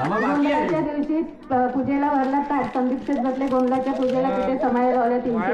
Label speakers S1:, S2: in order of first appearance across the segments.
S1: गोंधळाच्या दिवशी पूजेला भरला संदीप संदीप बसले गोंधळाच्या पूजेला तिथे समाय लावल्या तीनशे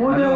S2: मोठमोठे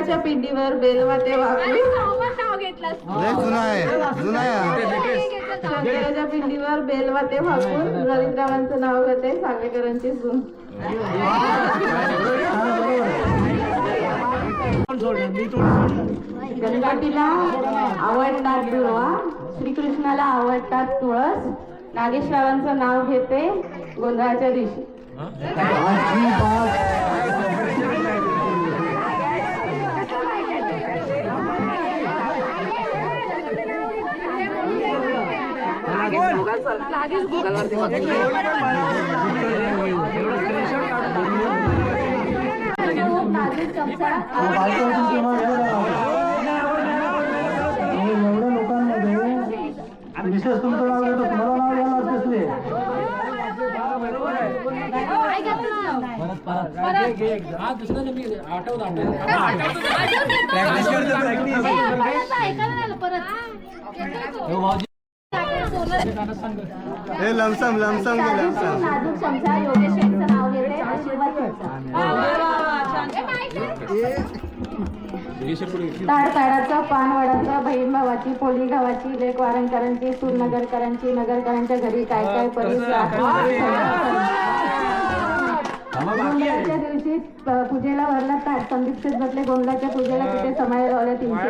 S2: शंकराच्या पिंडीवर बेलवाते वाकून?
S3: जुना आहे. जुना आहे.
S2: शंकराच्या पिंडीवर बेलवाते वाकून? रवींद्रावांचं नाव घेते सांगेकरांची सून. गणपतीला आवडतात दुर्वा श्रीकृष्णाला आवडतात तुळस. नागेश्वरांचं नाव घेते गोंधळाच्या दिवशी
S4: नाजूक चमचा
S1: बायकोचं तेव्हा हे राहतं. हे एवढ्या लोकांमध्ये विशेष तुमचं नाव घेतो तुम्हाला नाव घ्यायला कसले
S3: हे लमसम लमसम लमसम.
S2: नाजूक चमचा योगेश यांचं नाव घेते आशीर्वाद घ्यायचा ताड ताडाचा पान वडाचा बहीण भावाची पोली गावाची लेख वारंकरांची सूर नगरकरांची नगरकरांच्या घरी काय काय गोंधळाच्या दिवशी पूजेला भरला ताट संदीप बसले गोंधळाच्या पूजेला तिथे समाय लावल्या तीनशे